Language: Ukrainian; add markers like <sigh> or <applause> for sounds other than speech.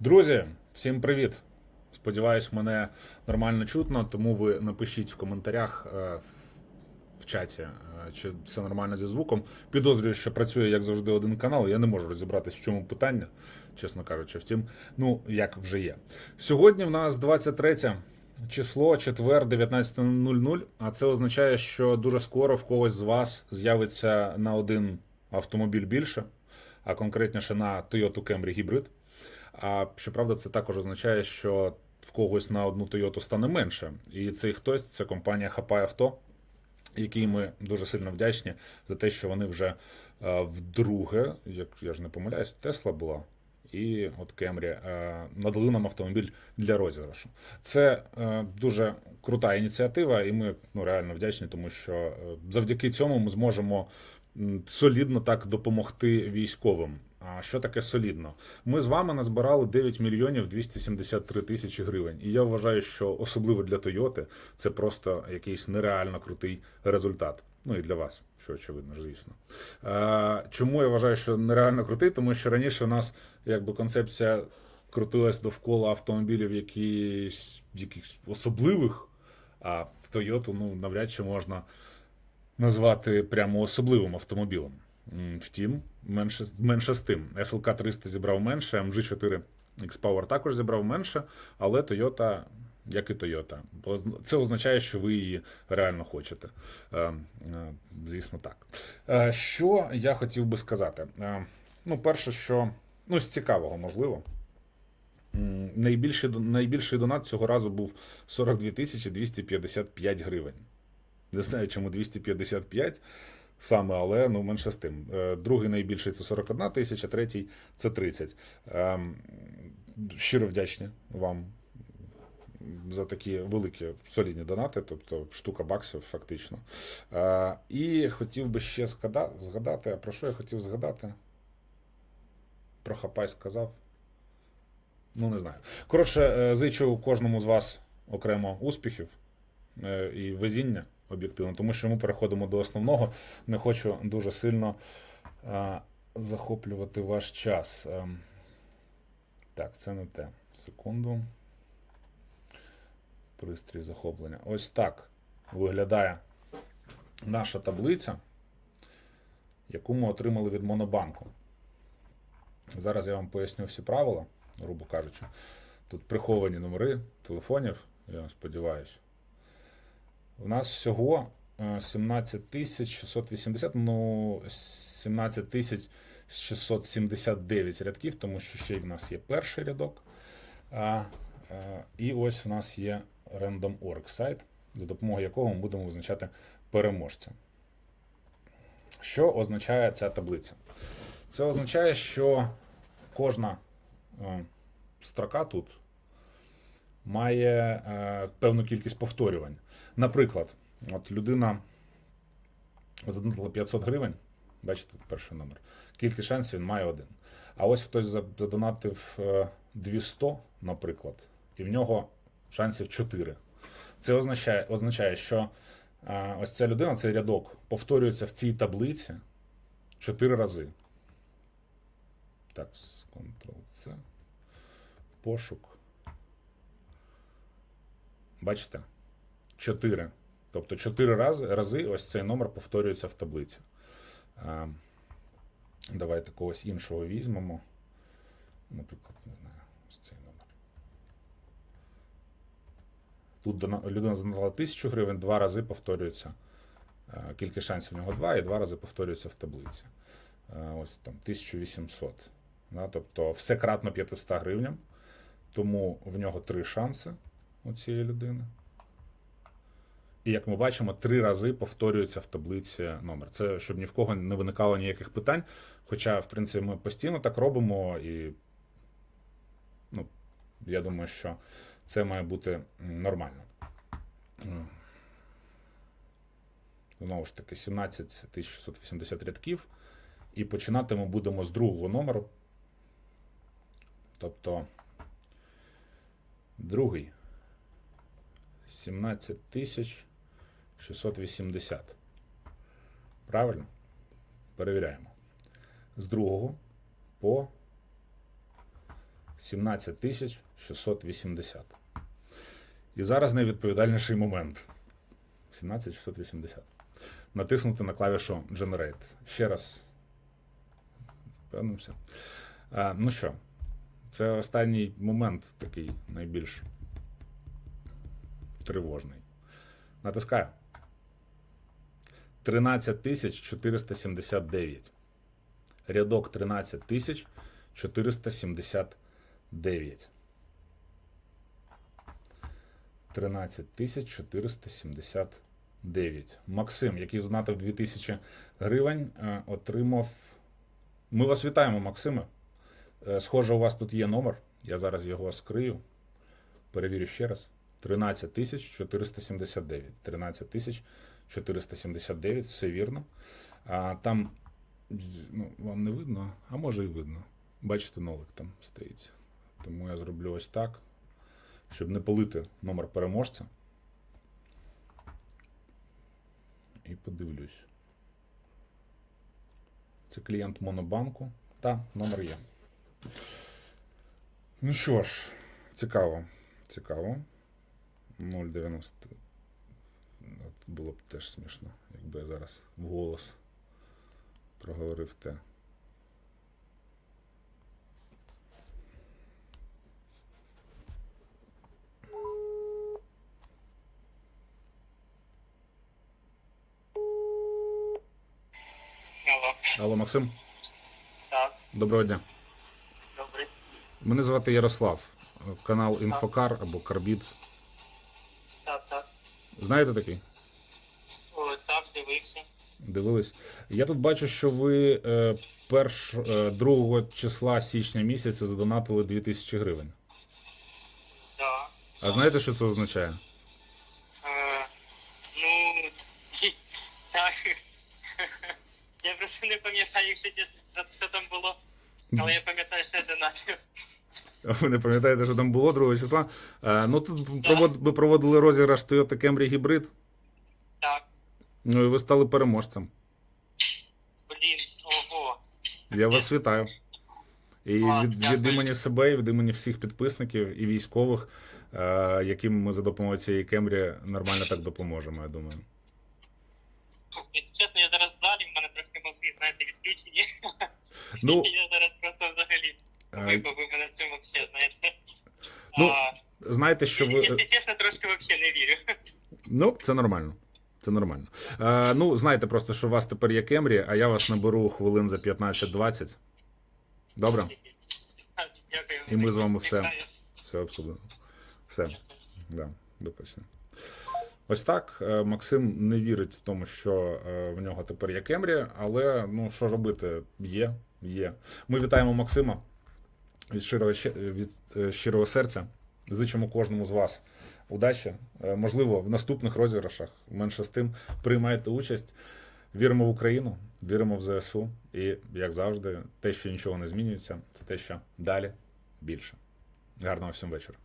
Друзі, всім привіт! Сподіваюсь, мене нормально чутно, тому ви напишіть в коментарях е, в чаті, е, чи все нормально зі звуком. Підозрюю, що працює як завжди один канал. Я не можу розібратися, в чому питання, чесно кажучи. Втім, ну як вже є. Сьогодні в нас 23 число, четвер, 19.00, а це означає, що дуже скоро в когось з вас з'явиться на один автомобіль більше, а конкретніше на Toyota Camry Hybrid. А щоправда, це також означає, що в когось на одну Toyota стане менше. І цей хтось це компанія Хапай Авто, якій ми дуже сильно вдячні за те, що вони вже е, вдруге, як я ж не помиляюсь, Тесла була. І от Кемрі е, надали нам автомобіль для розіграшу. Це е, дуже крута ініціатива, і ми ну, реально вдячні, тому що завдяки цьому ми зможемо солідно так допомогти військовим. А що таке солідно? Ми з вами назбирали 9 мільйонів 273 тисячі гривень. І я вважаю, що особливо для Тойоти це просто якийсь нереально крутий результат. Ну і для вас, що очевидно ж, звісно. Чому я вважаю, що нереально крутий? Тому що раніше у нас якби концепція крутилась довкола автомобілів якісь, якихось особливих, а Тойоту ну, навряд чи можна назвати прямо особливим автомобілем. Втім, менше, менше з тим. SLK 300 зібрав менше, MG4 X-Power також зібрав менше, але Toyota, як і Toyota. Це означає, що ви її реально хочете. Е, е, Звісно, так. Е, Що я хотів би сказати? Ну, перше, що ну, з цікавого, можливо. Найбільший, найбільший донат цього разу був 42 тисячі 255 гривень. Не знаю, чому 255 саме, але ну менше з тим. Е, Другий найбільший це 41 тисяча, третій це 30. Ем, Щиро вдячні вам за такі великі солідні донати, тобто штука баксів, фактично. Е, І хотів би ще згада- згадати, а про що я хотів згадати? Про Хапай сказав. Ну, не знаю. Коротше, е, зичу кожному з вас окремо успіхів е, і везіння об'єктивно, тому що ми переходимо до основного. Не хочу дуже сильно е, захоплювати ваш час. Ем, Так, це не те. Секунду. Пристрій захоплення. Ось так виглядає наша таблиця, яку ми отримали від Монобанку. Зараз я вам поясню всі правила, грубо кажучи. Тут приховані номери телефонів, я сподіваюся. У нас всього е, 17 680, ну 17 679 рядків, тому що ще в нас є перший рядок. А, е, і ось в нас є Random.org сайт, за допомогою якого ми будемо визначати переможця. Що означає ця таблиця? Це означає, що кожна е, строка тут має е, певну кількість повторювань. Наприклад, от людина задонатила 500 гривень, бачите, перший номер. Кількість шансів він має один. А ось хтось задонатив е, 200, наприклад, і в нього шансів 4. Це означає, означає що е, ось ця людина, цей рядок, повторюється в цій таблиці 4 рази. Так, Ctrl-C. Пошук. Бачите? 4. Тобто 4 рази, рази ось цей номер повторюється в таблиці. А, давайте когось іншого візьмемо. Наприклад, не знаю, ось цей номер. Тут людина задала 1000 гривень, два рази повторюється. Кількість шансів в нього 2 і два рази повторюється в таблиці. Ось там 1800. Да? Тобто все кратно 500 гривням. Тому в нього три шанси у цієї людини. І як ми бачимо, три рази повторюється в таблиці номер. Це щоб ні в кого не виникало ніяких питань. Хоча, в принципі, ми постійно так робимо, і ну, я думаю, що це має бути нормально. Знову ж таки, 17 680 рядків. І починати ми будемо з другого номеру. Тобто другий 17 680. Правильно? Перевіряємо. З другого по 17 680. І зараз найвідповідальніший момент. 17680. Натиснути на клавішу Generate. Ще раз. Впевнимося. Ну що, це останній момент такий найбільш тривожний. Натискаю. 13479. Рядок 13479. 13479. Максим, який знатив 2000 гривень, е, отримав. Ми вас вітаємо, Максиме. Е, Схоже, у вас тут є номер. Я зараз його скрию. Перевірю ще раз. 13 479. 13 479, все вірно. А там, ну, вам не видно, а може і видно. Бачите, нолик там стоїть. Тому я зроблю ось так, щоб не полити номер переможця. І подивлюсь. Це клієнт Монобанку. Та, номер є. Ну що ж, цікаво. Цікаво. 0,90. Було б теж смішно, якби я зараз вголос проговорив те. Алло, Алло, Максим, так, доброго дня. добре. Мене звати Ярослав. Канал Інфокар або Карбід. Так, так. Знаєте такий? Так, дивився. Дивились. Я тут бачу, що ви е, перш, е, 2 числа січня місяця задонатили 2000 гривень. Да. А знаєте, що це означає? Е, ну, <laughs> так. Я просто не пам'ятаю, що там було. Але я пам'ятаю, що я донатив. <laughs> Ви не пам'ятаєте, що там було 2 числа? Е, ну тут провод, ви проводили розіграш Toyota Camry Hybrid. Так, Ну і ви стали переможцем. блін, ого. Я вас вітаю. І від, від імені себе, і від імені всіх підписників і військових, е, яким ми за допомогою цієї Кемрі нормально так допоможемо, я думаю. Чесно, я зараз в залі, в мене трошки мозги, знаєте, відключені. Ну, <laughs> Я зараз просто взагалі випав, ви мене в цьому все, знаєте. Ну, А, знаєте, що ви. Якщо чесно, трошки взагалі не вірю. Ну, це нормально. Це нормально. Е, ну, знаєте просто, що у вас тепер є Кемрі, а я вас наберу хвилин за 15-20. Добре? Дякую. І ми з вами все. Все обсудимо. Все. Да, до побачення. Ось так. Е, Максим не вірить в тому, що е, в нього тепер є Кемрі, але ну що робити? Є, є. Ми вітаємо Максима від щирого, від е, щирого серця. Зичимо кожному з вас удачі. Е, Можливо, в наступних розіграшах менше з тим приймайте участь. Віримо в Україну, віримо в ЗСУ. І, як завжди, те, що нічого не змінюється, це те, що далі більше. Гарного всім вечора.